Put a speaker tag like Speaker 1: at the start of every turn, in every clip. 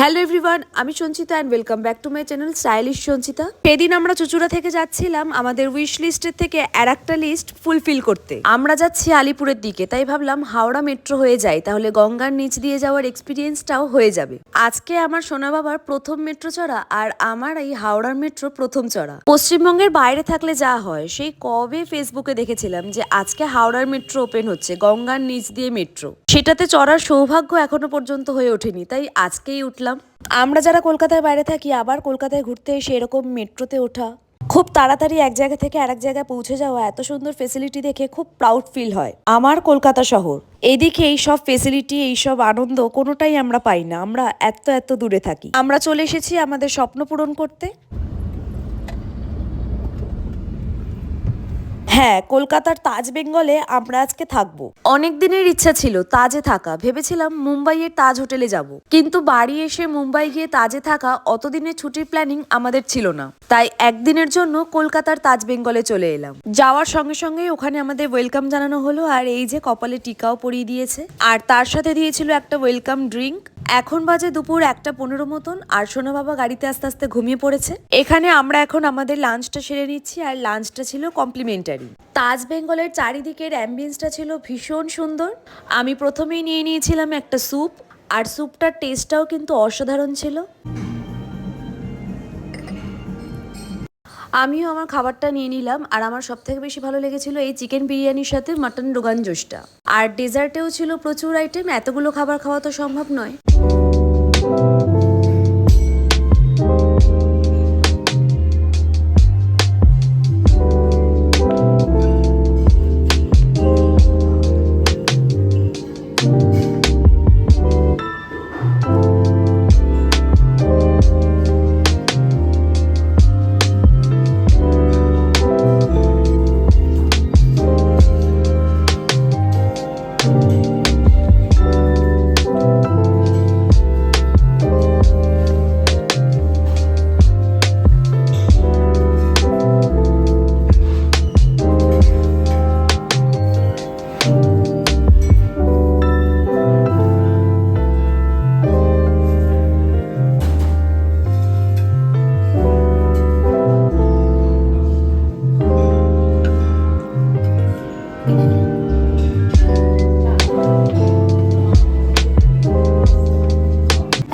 Speaker 1: Hello everyone আমি Sanchita and welcome back to my channel stylish Sanchita. সেদিন আমরা চুচুড়া থেকে যাচ্ছিলাম, আমাদের উইশ লিস্টের থেকে আর একটা লিস্ট ফুলফিল করতে। আমরা যাচ্ছি আলিপুরের দিকে, তাই ভাবলাম হাওড়া মেট্রো হয়ে যায় তাহলে গঙ্গার নিচ দিয়ে যাওয়ার এক্সপিরিয়েন্সটাও হয়ে যাবে। আজকে আমার সোনা বাবার প্রথম মেট্রো চড়া আর আমার এই হাওড়ার মেট্রো প্রথম চড়া। পশ্চিমবঙ্গের বাইরে থাকলে যা হয়, সেই কবে ফেসবুকে দেখেছিলাম যে আজকে হাওড়ার মেট্রো ওপেন হচ্ছে, গঙ্গার নিচ দিয়ে মেট্রো সেটাতে চড়ার সৌভাগ্য এখনও পর্যন্ত হয়ে ওঠেনি, তাই আজকেই উঠলাম আমরা যারা কলকাতার বাইরে থাকি, আবার কলকাতায় ঘুরতে এসে এরকম মেট্রোতে ওঠা, খুব তাড়াতাড়ি এক জায়গা থেকে আরেক জায়গায় পৌঁছে যাওয়া, এত সুন্দর ফেসিলিটি দেখে খুব প্রাউড ফিল হয়। আমার কলকাতা শহর এদিকে এই সব ফেসিলিটি এই সব আনন্দ, কোনোটাই আমরা পাই না। আমরা এত এত দূরে থাকি। আমরা চলে এসেছি আমাদের স্বপ্ন পূরণ করতে। হ্যাঁ কলকাতার তাজ বেঙ্গলে আমরা আজকে থাকব। অনেক দিনের ইচ্ছা ছিল তাজে থাকা। ভেবেছিলাম মুম্বাইয়ের তাজ হোটেলে যাব। কিন্তু বাড়ি এসে মুম্বাই গিয়ে তাজে থাকা অতদিনের ছুটির প্ল্যানিং আমাদের ছিল না। তাই একদিনের জন্য কলকাতার তাজ বেঙ্গলে চলে এলাম। যাওয়ার সঙ্গে সঙ্গেই ওখানে আমাদের ওয়েলকাম জানানো হলো। আর এই যে কপালে টিকাও পরিয়ে দিয়েছে। আর তার সাথে দিয়েছিল একটা ওয়েলকাম ড্রিঙ্ক। এখন বাজে দুপুর একটা পনেরো মতন, আর সোনা বাবা গাড়িতে আস্তে আস্তে ঘুমিয়ে পড়েছে। এখানে আমরা এখন আমাদের লাঞ্চটা সেরে নিচ্ছি, আর লাঞ্চটা ছিল কমপ্লিমেন্টারি তাজ বেঙ্গলের চারিদিকের অ্যাম্বিয়েন্সটা ছিল ভীষণ সুন্দর। আমি প্রথমেই নিয়ে নিয়েছিলাম একটা স্যুপ আর স্যুপটার টেস্টটাও কিন্তু অসাধারণ ছিল। আমিও আমার খাবারটা নিয়ে নিলাম, আর আমার সব থেকে বেশি ভালো লেগেছিল এই চিকেন বিরিয়ানির সাথে মাটন রোগান জোসটা। আর ডেজার্টেও ছিল প্রচুর আইটেম এতগুলো খাবার খাওয়া তো সম্ভব নয়।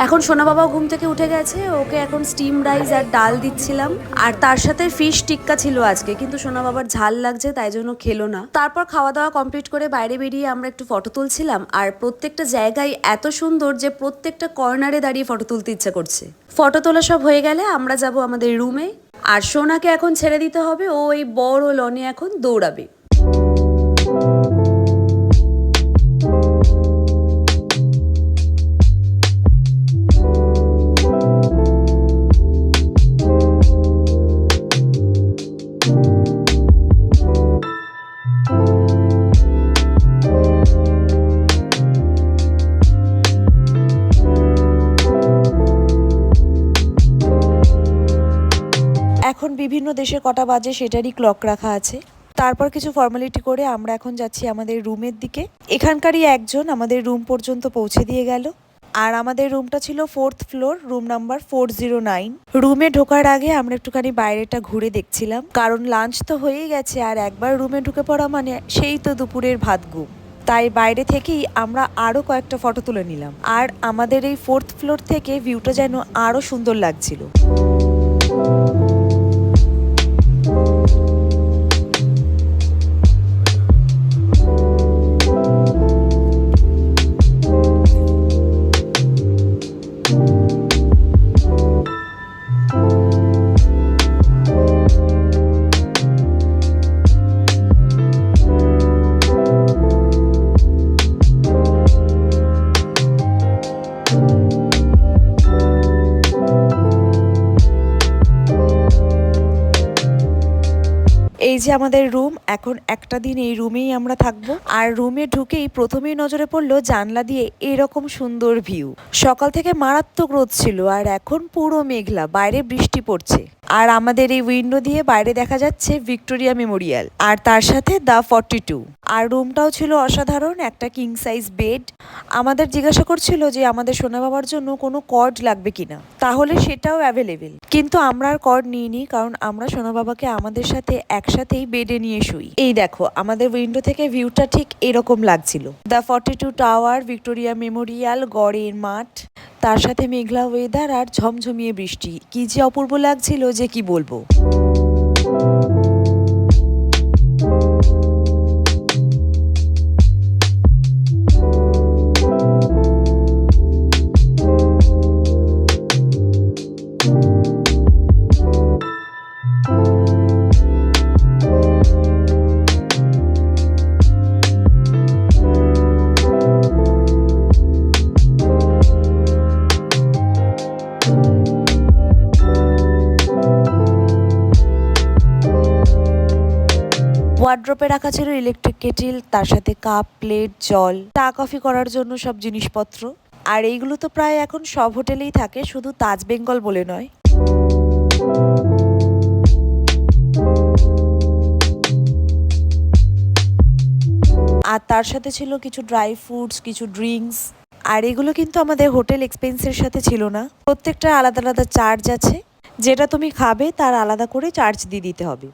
Speaker 1: এখন সোনা বাবা ঘুম থেকে উঠে গেছে, ওকে এখন স্টিম রাইস আর ডাল দিচ্ছিলাম। আর তার সাথে ফিশ টিক্কা ছিল আজকে, কিন্তু সোনা বাবার ঝাল লাগছে, তাই জন্য খেলো না। তারপর খাওয়া দাওয়া কমপ্লিট করে বাইরে বেরিয়ে আমরা একটু ফটো তুলছিলাম, আর প্রত্যেকটা জায়গায় এত সুন্দর যে প্রত্যেকটা কর্নারে দাঁড়িয়ে ফটো তুলতে ইচ্ছা করছে। ফটো তোলা সব হয়ে গেলে আমরা যাব আমাদের রুমে আর সোনাকে এখন ছেড়ে দিতে হবে, ও এই বড় লনে এখন দৌড়াবে। বিভিন্ন দেশে কটা বাজে সেটারই ক্লক রাখা আছে। তারপর কিছু ফর্মালিটি করে আমরা এখন যাচ্ছি আমাদের রুমের দিকে। এখানকারই একজন আমাদের রুম পর্যন্ত পৌঁছে দিয়ে গেল। আর আমাদের রুমটা ছিল fourth floor room number four zero nine রুমে ঢোকার আগে আমরা একটুখানি বাইরেটা ঘুরে দেখছিলাম। কারণ লাঞ্চ তো হয়েই গেছে আর একবার রুমে ঢুকে পড়া মানে সেই তো দুপুরের ভাত ঘুম। তাই বাইরে থেকেই আমরা আরও কয়েকটা ফটো তুলে নিলাম। আর আমাদের এই ফোর্থ ফ্লোর থেকে ভিউটা যেন আরও সুন্দর লাগছিল। যে আমাদের রুম, এখন একটা দিন এই রুমেই আমরা থাকব। আর রুমে ঢুকেই প্রথমেই নজরে পড়ল জানলা দিয়ে এরকম সুন্দর ভিউ। সকাল থেকে মারাত্মক রোদ ছিল আর এখন পুরো মেঘলা, বাইরে বৃষ্টি পড়ছে। আর আমাদের এই উইন্ডো দিয়ে বাইরে দেখা যাচ্ছে ভিক্টোরিয়া মেমোরিয়াল। আর তার সাথে দ্য ফর্টি টু আর রুমটাও ছিল অসাধারণ, একটা কিং সাইজ বেড আমাদের জিজ্ঞাসা করছিল যে আমাদের সোনা বাবার জন্য কোনো কর্ড লাগবে কিনা। তাহলে সেটাও অ্যাভেলেবেল কিন্তু আমরা আর কর্ড নিইনি, কারণ আমরা সোনা বাবাকে আমাদের সাথে একসাথেই বেডে নিয়ে শুই। এই দেখো, আমাদের উইন্ডো থেকে ভিউটা ঠিক এরকম লাগছিল। The forty two tower Victoria Memorial গড়ের মাঠ, তার সাথে মেঘলা ওয়েদার আর ঝমঝমিয়ে বৃষ্টি। কি যে অপূর্ব লাগছিল যে কি বলব। ওয়ার্ড্রপে রাখা ছিল ইলেকট্রিক কেটিল তার সাথে কাপ প্লেট জল। চা কফি করার জন্য সব জিনিসপত্র। আর এইগুলো তো প্রায় এখন সব হোটেলেই থাকে, শুধু তাজ বেঙ্গল বলে নয়। আর তার সাথে ছিল কিছু ড্রাই ফ্রুটস কিছু ড্রিঙ্কস আর এগুলো কিন্তু আমাদের হোটেল এক্সপেন্সের সাথে ছিল না। প্রত্যেকটা আলাদা আলাদা চার্জ আছে। যেটা তুমি খাবে, তার আলাদা করে চার্জ দিয়ে দিতে হবে।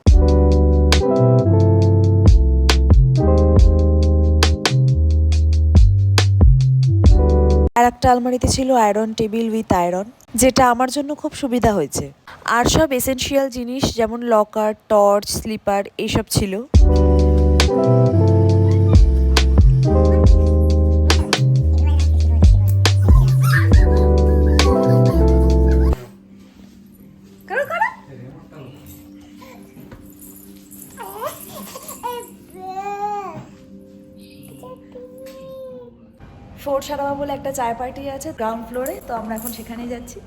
Speaker 1: আর একটা আলমারিতে ছিল আয়রন, টেবিল উইথ আয়রন, যেটা আমার জন্য খুব সুবিধা হয়েছে। আর সব এসেনশিয়াল জিনিস, যেমন লকার, টর্চ, স্লিপার এইসব ছিল। ফোর সারাবা বলে একটা চায় পার্টি আছে গ্রাউন্ড ফ্লোরে, তো আমরা এখন সেখানেই যাচ্ছি।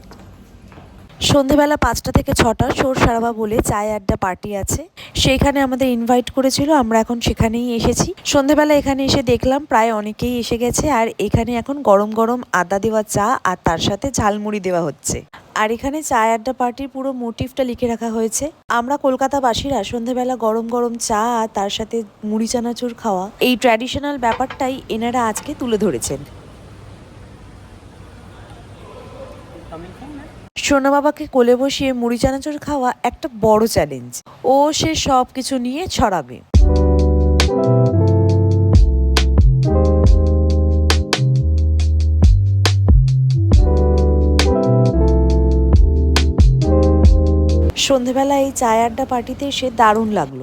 Speaker 1: সন্ধেবেলা পাঁচটা থেকে ছটা সোর সারাবা বলে চায় আড্ডা পার্টি আছে। সেইখানে আমাদের ইনভাইট করেছিল, আমরা এখন সেখানেই এসেছি। সন্ধেবেলা এখানে এসে দেখলাম, প্রায় অনেকেই এসে গেছে, আর এখানে এখন গরম গরম আদা দেওয়া চা, আর তার সাথে ঝালমুড়ি দেওয়া হচ্ছে। আর এখানে চায় আড্ডা পার্টির পুরো মোটিভটা লিখে রাখা হয়েছে। আমরা কলকাতাবাসীরা সন্ধেবেলা গরম গরম চা, আর তার সাথে মুড়ি, চানাচুর খাওয়া, এই ট্র্যাডিশনাল ব্যাপারটাই এনারা আজকে তুলে ধরেছেন। সোনা বাবাকে কোলে বসিয়ে মুড়ি চানাচুর খাওয়া একটা বড় চ্যালেঞ্জ। ও সে সব কিছু নিয়ে ছড়াবে। সন্ধেবেলা এই চায় আড্ডা পার্টিতে এসে দারুণ লাগল।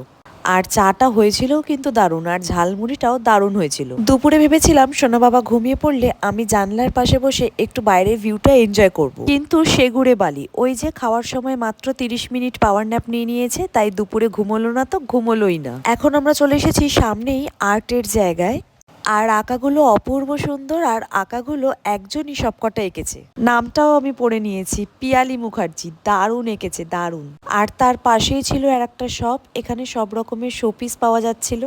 Speaker 1: আর চাটা হয়েছিল কিন্তু দারুণ, আর ঝালমুড়িটাও দারুণ হয়েছিল। দুপুরে ভেবেছিলাম, সোনা বাবা ঘুমিয়ে পড়লে আমি জানলার পাশে বসে একটু বাইরে ভিউটা এনজয় করব। কিন্তু সেগুড়ে বালি, ওই যে খাওয়ার সময় মাত্র তিরিশ মিনিট পাওয়ার ন্যাপ নিয়ে নিয়েছে, তাই দুপুরে ঘুমোলো না তো ঘুমোলোই না। এখন আমরা চলে এসেছি সামনেই আর্টের জায়গায়। আর আঁকাগুলো অপূর্ব সুন্দর, আর আঁকাগুলো একজনই সবকটা এঁকেছে। নামটাও আমি পড়ে নিয়েছি, পিয়ালি মুখার্জি, দারুণ এঁকেছে, দারুণ। আর তার পাশেই ছিল আর একটা শপ এখানে সব রকমের শোপিস পাওয়া যাচ্ছিল।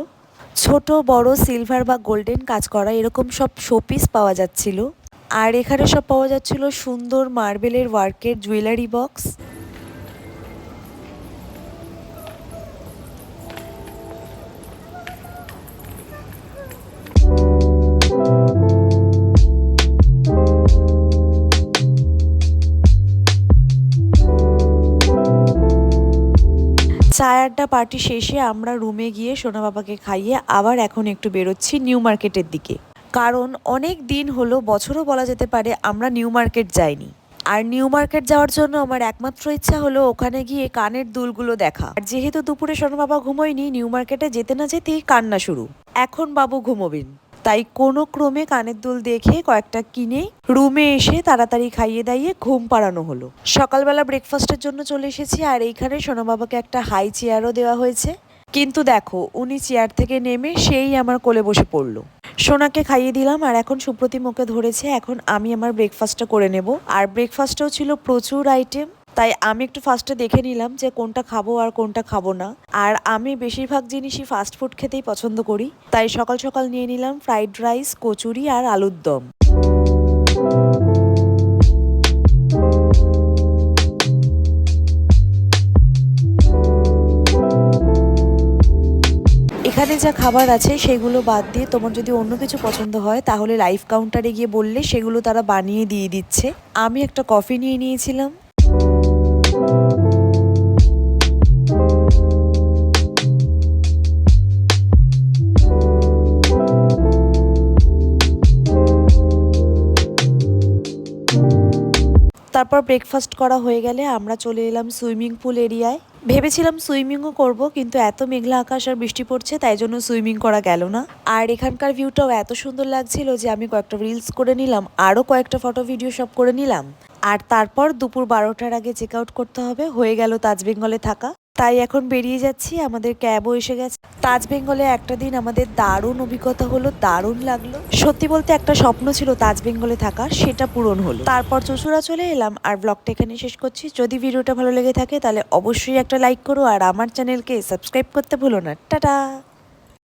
Speaker 1: ছোট, বড় সিলভার বা গোল্ডেন কাজ করা এরকম সব শোপিস পাওয়া যাচ্ছিল। আর এখানে সব পাওয়া যাচ্ছিল সুন্দর মার্বেলের ওয়ার্কের জুয়েলারি বক্স চায় আড্ডা পার্টি শেষে আমরা রুমে গিয়ে সোনা বাবাকে খাইয়ে আবার এখন একটু বেরোচ্ছি নিউ মার্কেটের দিকে। কারণ অনেক দিন হলো, বছরও বলা যেতে পারে, আমরা নিউ মার্কেট যাইনি। আর নিউ মার্কেট যাওয়ার জন্য আমার একমাত্র ইচ্ছা হলো ওখানে গিয়ে কানের দুলগুলো দেখা। আর যেহেতু দুপুরে সোনা বাবা ঘুমোয়নি, নিউ মার্কেটে যেতে না যেতেই কান্না শুরু। এখন বাবু ঘুমোবেন। তাই কোনো ক্রমে কানের দুল দেখে কয়েকটা কিনে রুমে এসে তাড়াতাড়ি খাইয়ে দাইয়ে ঘুম পাড়ানো হলো। সকালবেলা ব্রেকফাস্টের জন্য চলে এসেছি আর এইখানে সোনা বাবাকে একটা হাই চেয়ারও দেওয়া হয়েছে। কিন্তু দেখো, উনি চেয়ার থেকে নেমে সেই আমার কোলে বসে পড়ল। সোনাকে খাইয়ে দিলাম আর এখন সুপ্রতিম ওকে ধরেছে, এখন আমি আমার ব্রেকফাস্টটা করে নেব। আর ব্রেকফাস্টেও ছিল প্রচুর আইটেম তাই আমি একটু ফার্স্টে দেখে নিলাম যে কোনটা খাব আর কোনটা খাব না। আর আমি বেশিরভাগ জিনিসই ফাস্ট ফুড খেতেই পছন্দ করি। তাই সকাল সকাল নিয়ে নিলাম ফ্রাইড রাইস কচুরি আর আলুর দম। এখানে যা খাবার আছে সেগুলো বাদ দিয়ে তোমার যদি অন্য কিছু পছন্দ হয়, তাহলে লাইফ কাউন্টারে গিয়ে বললে সেগুলো তারা বানিয়ে দিয়ে দিচ্ছে। আমি একটা কফি নিয়ে নিয়েছিলাম। তারপর ব্রেকফাস্ট করা হয়ে গেলে আমরা চলে এলাম সুইমিং পুল এরিয়ায়। ভেবেছিলাম সুইমিংও করব, কিন্তু এত মেঘলা আকাশ আর বৃষ্টি পড়ছে, তাই জন্য সুইমিং করা গেল না। আর এখানকার ভিউটাও এত সুন্দর লাগছিল যে আমি কয়েকটা রিলস করে নিলাম, আরও কয়েকটা ফটো ভিডিও সব করে নিলাম। আর তারপর দুপুর বারোটার আগে চেক আউট করতে হবে, হয়ে গেল তাজবেঙ্গলে থাকা। তাই এখন বেরিয়ে যাচ্ছি, আমাদের ক্যাবও এসে গেছে। তাজ বেঙ্গলে একটা দিন আমাদের দারুণ অভিজ্ঞতা হলো, দারুণ লাগল। সত্যি বলতে একটা স্বপ্ন ছিল তাজ বেঙ্গলে থাকা সেটা পূরণ হলো। তারপর চুচুড়া চলে এলাম আর ব্লগটা এখানে শেষ করছি। যদি ভিডিওটা ভালো লেগে থাকে তাহলে অবশ্যই একটা লাইক করো আর আমার চ্যানেলকে সাবস্ক্রাইব করতে ভুলো না। টাটা!